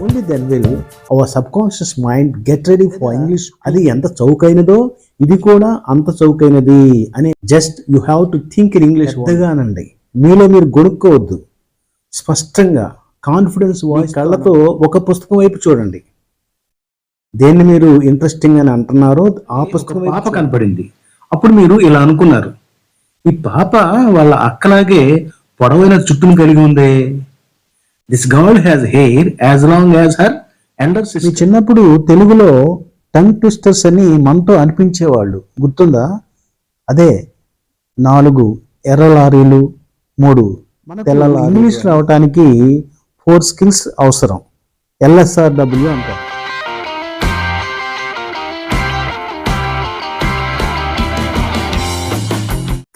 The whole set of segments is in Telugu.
Only then will our subconscious mind get ready for English అది ఎంత చౌకైనదో ఇది కూడా అంత చౌకైనది అని just you have to think in English పెద్దగానండి. మీలో మీరు గొడుక్కోవద్దు స్పష్టంగా కాన్ఫిడెన్స్ వాయిస్ కళ్ళతో ఒక పుస్తకం వైపు చూడండి. దేన్ని మీరు ఇంట్రెస్టింగ్ అని అంటున్నారో ఆ పుస్తకం పాప కనపడింది. అప్పుడు మీరు ఇలా అనుకున్నారు. ఈ పాప వాళ్ళ అక్కలాగే పొడవైన చుట్టును కలిగి ఉంది. This girl has hair as long as her under మీ చిన్నప్పుడు తెలుగులో టంగ్ ట్విస్టర్స్ అని మనతో అనిపించేవాళ్ళు. గుర్తుందా? అదే నాలుగు ఎర్ర లారీలు మూడు తెల్ల ఇంగ్లీష్ రావటానికి ఫోర్ స్కిల్స్ అవసరం. ఎల్ఎస్ఆర్డబ్ల్యూ అంటారు.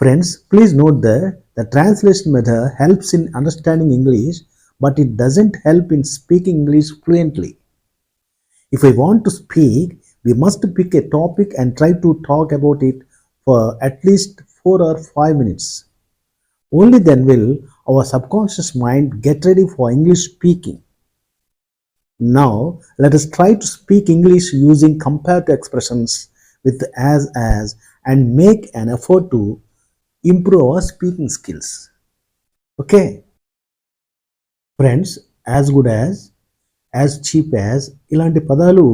Friends, please note that the translation method helps in understanding English, but it doesn't help in speaking English fluently. If we want to speak, we must pick a topic and try to talk about it for at least 4 or 5 minutes. Only then will our subconscious mind get ready for English speaking. Now, let us try to speak English using comparative expressions with as as and make an effort to improve our speaking skills. Okay. Friends as good as as cheap as ఇలాంటి పదాలు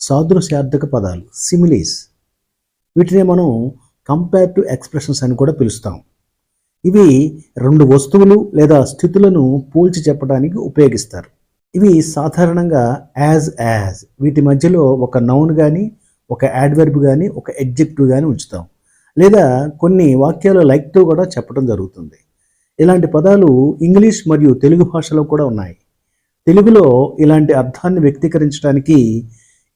సాదృశ్యార్థక పదాలు సిమిలీస్ వీటిని మనం కంపేర్ టు ఎక్స్ప్రెషన్స్ అని కూడా పిలుస్తాం. ఇవి రెండు వస్తువులు లేదా స్థితులను పోల్చి చెప్పడానికి ఉపయోగిస్తారు. ఇవి సాధారణంగా యాజ్ యాజ్ వీటి మధ్యలో ఒక నౌన్ కానీ ఒక యాడ్వర్బ్ కానీ ఒక ఎగ్జెక్టివ్ కానీ ఉంచుతాం. లేదా కొన్ని వాక్యాలు లైక్తో కూడా చెప్పడం జరుగుతుంది. ఇలాంటి పదాలు ఇంగ్లీష్ మరియు తెలుగు భాషలో కూడా ఉన్నాయి. తెలుగులో ఇలాంటి అర్థాన్ని వ్యక్తీకరించడానికి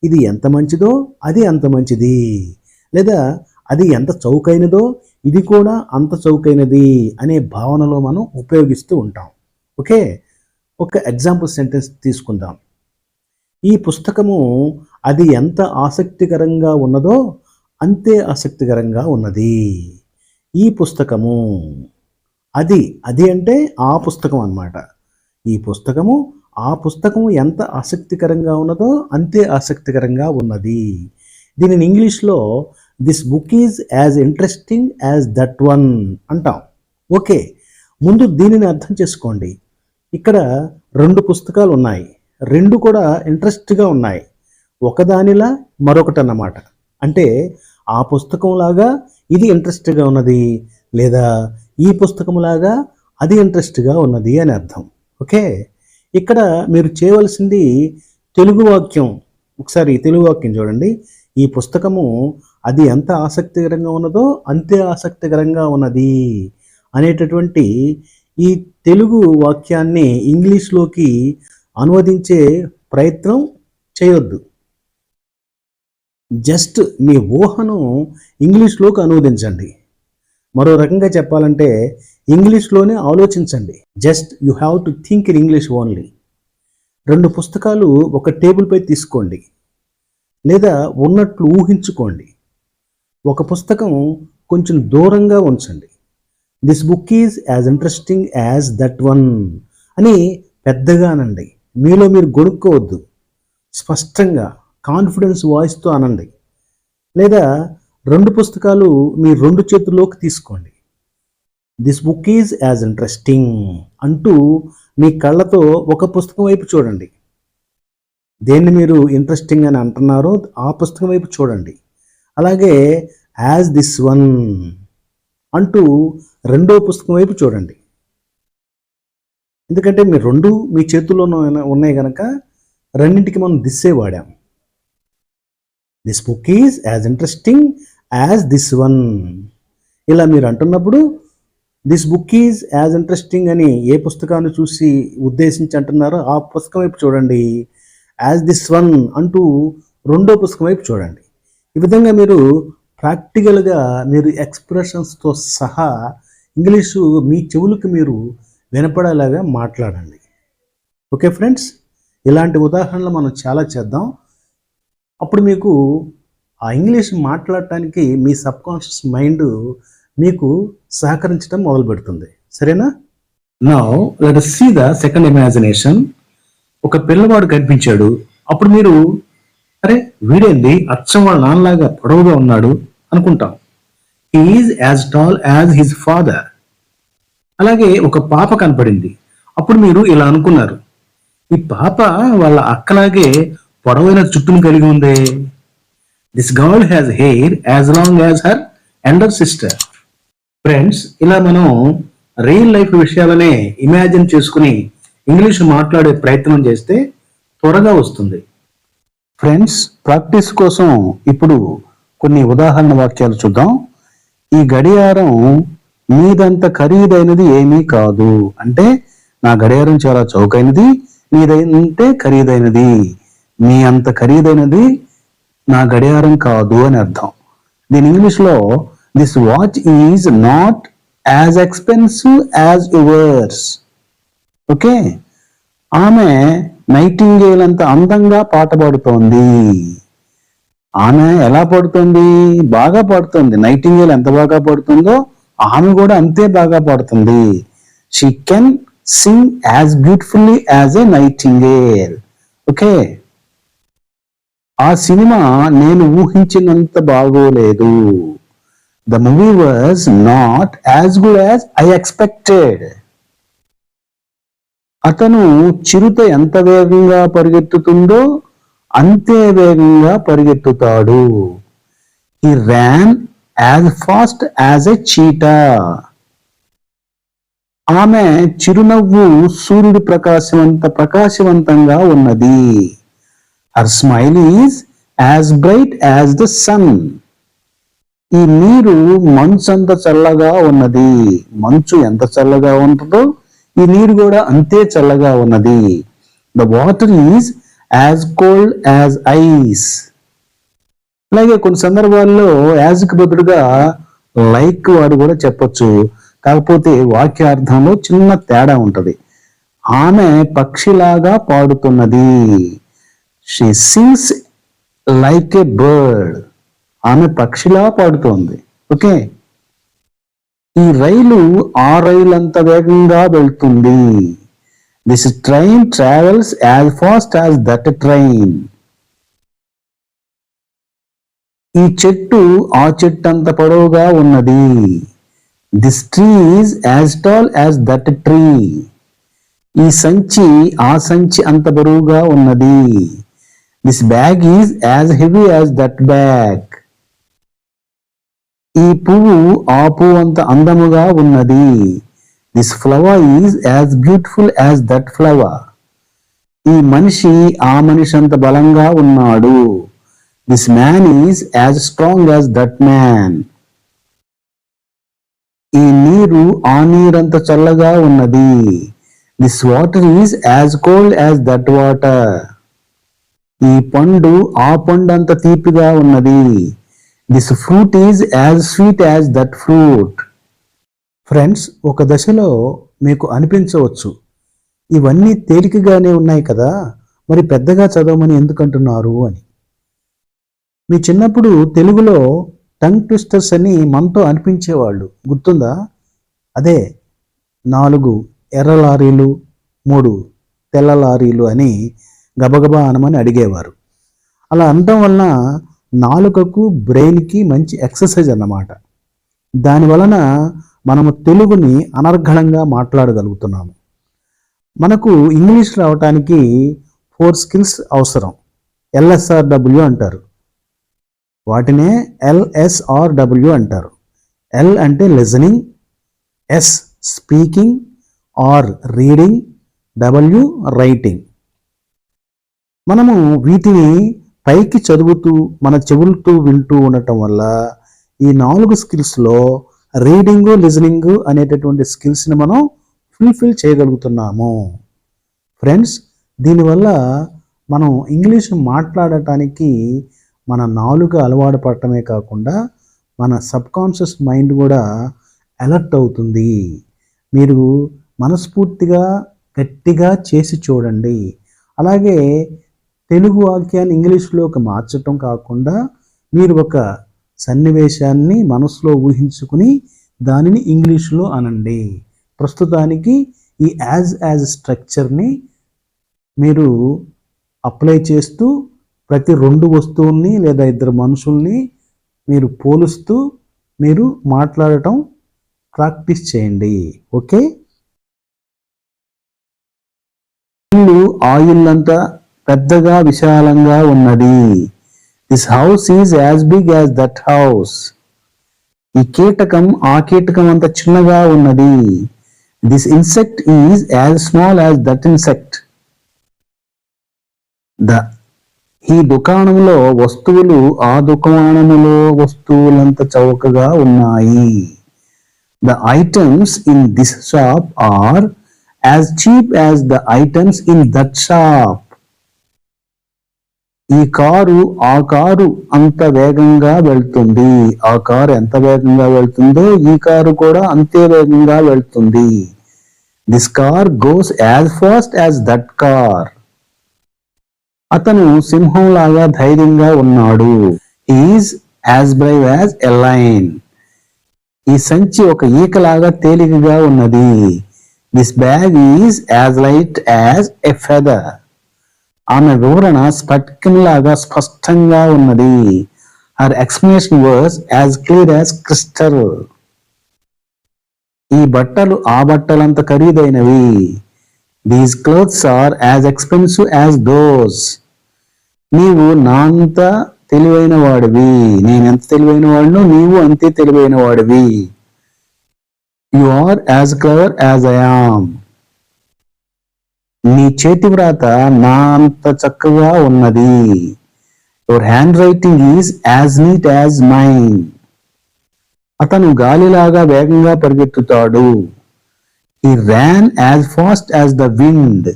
ఇది ఎంత మంచిదో అది అంత మంచిది. లేదా అది ఎంత చౌకైనదో ఇది కూడా అంత చౌకైనది అనే భావనలో మనం ఉపయోగిస్తూ ఉంటాం. ఓకే? ఒక ఎగ్జాంపుల్ సెంటెన్స్ తీసుకుందాం. ఈ పుస్తకము అది ఎంత ఆసక్తికరంగా ఉన్నదో అంతే ఆసక్తికరంగా ఉన్నది. ఈ పుస్తకము అది అది అంటే ఆ పుస్తకం అన్నమాట. ఈ పుస్తకము ఆ పుస్తకము ఎంత ఆసక్తికరంగా ఉన్నదో అంతే ఆసక్తికరంగా ఉన్నది. దీనిని ఇంగ్లీష్లో this book is as interesting as that one అంటాం. ఓకే ముందు దీనిని అర్థం చేసుకోండి. ఇక్కడ రెండు పుస్తకాలు ఉన్నాయి. రెండు కూడా ఇంట్రెస్ట్గా ఉన్నాయి. ఒకదానిలా మరొకటి అన్నమాట అంటే ఆ పుస్తకంలాగా ఇది ఇంట్రెస్ట్గా ఉన్నది లేదా ఈ పుస్తకంలాగా అది ఇంట్రెస్ట్గా ఉన్నది అని అర్థం. ఓకే? ఇక్కడ మీరు చేయవలసింది తెలుగు వాక్యం. ఒకసారి తెలుగు వాక్యం చూడండి. ఈ పుస్తకము అది ఎంత ఆసక్తికరంగా ఉన్నదో అంతే ఆసక్తికరంగా ఉన్నది అనేటటువంటి ఈ తెలుగు వాక్యాన్ని ఇంగ్లీష్లోకి అనువదించే ప్రయత్నం చేయొద్దు. జస్ట్ మీ ఊహను ఇంగ్లీష్లోకి అనువదించండి. మరో రకంగా చెప్పాలంటే ఇంగ్లీష్లోనే ఆలోచించండి. Just you have to think in English only. రెండు పుస్తకాలు ఒక టేబుల్పై తీసుకోండి. లేదా ఉన్నట్లు ఊహించుకోండి. ఒక పుస్తకం కొంచెం దూరంగా ఉంచండి. This book is as interesting as that one అని పెద్దగా అనండి మీలో మీరు గొడుక్కోవద్దు స్పష్టంగా కాన్ఫిడెన్స్ వాయిస్తో అనండి. లేదా రెండు పుస్తకాలు మీ రెండు చేతుల్లోకి తీసుకోండి. This book is as interesting అంటూ మీ కళ్ళతో ఒక పుస్తకం వైపు చూడండి. దేన్ని మీరు ఇంట్రెస్టింగ్ అని అంటున్నారో ఆ పుస్తకం వైపు చూడండి. అలాగే యాజ్ దిస్ వన్ అంటూ రెండో పుస్తకం వైపు చూడండి. ఎందుకంటే మీ రెండు మీ చేతుల్లో ఉన్నాయి కనుక రెండింటికి మనం దిస్సే వాడాం. This book is as interesting as this one ఇలా మీరు అంటున్నప్పుడు this book is as interesting అని ఏ పుస్తకాన్ని చూసి ఉద్దేశించి అంటున్నారో ఆ పుస్తకం వైపు చూడండి. యాజ్ దిస్ వన్ అంటూ రెండో పుస్తకం వైపు చూడండి. ఈ విధంగా మీరు ప్రాక్టికల్గా మీరు ఎక్స్ప్రెషన్స్తో సహా ఇంగ్లీషు మీ చెవులకు మీరు వినపడేలాగా మాట్లాడండి. ఓకే ఫ్రెండ్స్ ఇలాంటి ఉదాహరణలు మనం చాలా చేద్దాం. అప్పుడు మీకు ఆ ఇంగ్లీష్ మాట్లాడటానికి మీ సబ్కాన్షియస్ మైండ్ మీకు సహకరించడం మొదలు పెడుతుంది సరేనా నా let see the second imagination ఒక పిల్లవాడు కనిపించాడు. అప్పుడు మీరు అరే వీడేంది? అచ్చం వాళ్ళ నాన్నలాగా పొడవుగా ఉన్నాడు అనుకుంటాం. Is as tall as his father అలాగే ఒక పాప కనపడింది. అప్పుడు మీరు ఇలా అనుకున్నారు. ఈ పాప వాళ్ళ అక్కలాగే పొడవైన జుట్టును కలిగి ఉందే? This girl has hair as long as her under sister friends ఇలా మనం రియల్ లైఫ్ విషయాలనే ఇమాజిన్ చేసుకుని ఇంగ్లీష్ మాట్లాడే ప్రయత్నం చేస్తే త్వరగా వస్తుంది. ఫ్రెండ్స్ ప్రాక్టీస్ కోసం ఇప్పుడు కొన్ని ఉదాహరణ వాక్యాలు చూద్దాం. ఈ గడియారం మీదంత ఖరీదైనది ఏమీ కాదు. అంటే నా గడియారం చాలా చౌకైనది మీదంటే ఖరీదైనది. మీ అంత ఖరీదైనది నా గడియారం కాదు అని అర్థం. దీని ఇంగ్లీష్లో this watch is not as expensive as yours okay? ఆమె నైటింగేల్ అంత అందంగా పాట పాడుతోంది. ఆమె ఎలా పాడుతుంది? బాగా పాడుతుంది. నైటింగేల్ ఎంత బాగా పాడుతుందో ఆమె కూడా అంతే బాగా పాడుతుంది. She can sing as beautifully as a nightingale okay? ఆ సినిమా నేను ఊహించినంత బాగోలేదు. The movie was not as good as I expected అతను చిరుత ఎంత వేగంగా పరిగెత్తుతుందో అంతే వేగంగా పరిగెత్తుతాడు. He ran as fast as a cheetah ఆమె చిరునవ్వు సూర్యుడి ప్రకాశవంత ప్రకాశవంతంగా ఉన్నది. Her smile is as bright as the sun ఈ నీరు మంచు అంత చల్లగా ఉన్నది. మంచు ఎంత చల్లగా ఉంటుందో ఈ నీరు కూడా అంతే చల్లగా ఉన్నది. The water is as cold as ice అలాగే కొన్ని సందర్భాల్లో యాజ్కి బదులుగా లైక్ వాడు కూడా చెప్పొచ్చు. కాకపోతే వాక్యార్థంలో చిన్న తేడా ఉంటది. ఆమె పక్షిలాగా పాడుతున్నది. She sings like a bird ఆమె పక్షిలా పాడుతోంది. ఓకే? ఈ రైలు ఆ రైలు అంత వేగంగా వెళ్తుంది. This train travels as fast as that train ఈ చెట్టు ఆ చెట్టు అంత పొడవుగా ఉన్నది. This tree is as tall as that tree ఈ సంచి ఆ సంచి అంత బరువుగా ఉన్నది. This bag is as heavy as that bag ఈ పువ్వు ఆ పువ్వు అంత అందముగా ఉన్నది. This flower is as beautiful as that flower ఈ మనిషి ఆ మనిషి అంత బలంగా ఉన్నాడు. This man is as strong as that man ఈ నీరు ఆ నీరంత చల్లగా ఉన్నది. This water is as cold as that water ఈ పండు ఆ పండు అంత తీపిగా ఉన్నది. This fruit is as sweet as that fruit friends ఒక దశలో మీకు అనిపించవచ్చు. ఇవన్నీ తేలికగానే ఉన్నాయి కదా? మరి పెద్దగా చదవమని ఎందుకంటున్నారు అని. మీ చిన్నప్పుడు తెలుగులో టంగ్ ట్విస్టర్స్ అని మనతో అనిపించేవాళ్ళు. గుర్తుందా? అదే నాలుగు ఎర్ర లారీలు మూడు తెల్ల లారీలు అని గబగబా అనమని అడిగేవారు. అలా అనడం వలన నాలుకకు బ్రెయిన్కి మంచి ఎక్సర్సైజ్ అన్నమాట. దాని వలన మనము తెలుగుని అనర్ఘళంగా మాట్లాడగలుగుతున్నాము. మనకు ఇంగ్లీష్ రావటానికి ఫోర్ స్కిల్స్ అవసరం. ఎల్ఎస్ఆర్డబ్ల్యూ అంటారు. వాటినే ఎల్ఎస్ఆర్డబ్ల్యూ అంటారు. ఎల్ అంటే listening S speaking R reading W writing. మనము వీటిని పైకి చదువుతూ మన చెవులతో వింటూ ఉండటం వల్ల ఈ నాలుగు స్కిల్స్లో రీడింగు లిజనింగ్ అనేటటువంటి స్కిల్స్ని మనం ఫుల్ఫిల్ చేయగలుగుతున్నాము. ఫ్రెండ్స్ దీనివల్ల మనం ఇంగ్లీష్ మాట్లాడటానికి మన నాలుగు అలవాటు పడటమే కాకుండా మన సబ్కాన్షియస్ మైండ్ కూడా అలర్ట్ అవుతుంది. మీరు మనస్ఫూర్తిగా గట్టిగా చేసి చూడండి. అలాగే తెలుగు వాక్యాన్ని ఇంగ్లీష్లోకి మార్చటం కాకుండా మీరు ఒక సన్నివేశాన్ని మనసులో ఊహించుకుని దానిని ఇంగ్లీష్లో అనండి. ప్రస్తుతానికి ఈ యాజ్ యాజ్ స్ట్రక్చర్ని మీరు అప్లై చేస్తూ ప్రతి రెండు వస్తువుల్ని లేదా ఇద్దరు మనుషుల్ని మీరు పోలుస్తూ మీరు మాట్లాడటం ప్రాక్టీస్ చేయండి. ఓకే? ఇల్లు అంతా పెద్దగా విశాలంగా ఉన్నది. This house is as big as that house ఈ కీటకం ఆ కీటకం అంత చిన్నగా ఉన్నది. This insect is as small as that insect the ఈ దుకాణంలో వస్తువులు ఆ దుకాణములో వస్తువులంత చౌకగా ఉన్నాయి. The items in this shop are as cheap as the items in that shop ఈ కారు ఆ కారు అంత వేగంగా వెళ్తుంది. ఆ కారు ఎంత వేగంగా వెళ్తుందో ఈ కారు కూడా అంతే వేగంగా వెళ్తుంది. This car goes as fast as that car అతను సింహం లాగా ధైర్యంగా ఉన్నాడు. Is as brave as a lion ఈ సంచి ఒక ఈకలాగా తేలికగా ఉన్నది. This bag is as light as a feather ఆమె వివరణ స్ఫటికంలాగా స్పష్టంగా ఉన్నది. Her explanation was as clear as crystal ఈ బట్టలు ఆ బట్టలంత ఖరీదైనవి. These clothes are as expensive as those నీవు నా అంత తెలివైన వాడివి. నేను ఎంత తెలివైన వాడినో నీవు అంతే తెలివైన వాడివి. You are as clever as I am నీ చేతి వ్రాత నా అంత చక్కగా ఉన్నది. Your handwriting is as neat as mine అతను గాలిలాగా వేగంగా పరిగెత్తుతాడు. He ran as fast as the wind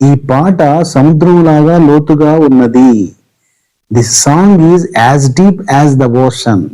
ఈ పాట సముద్రంలాగా లోతుగా ఉన్నది. The song is as deep as the ocean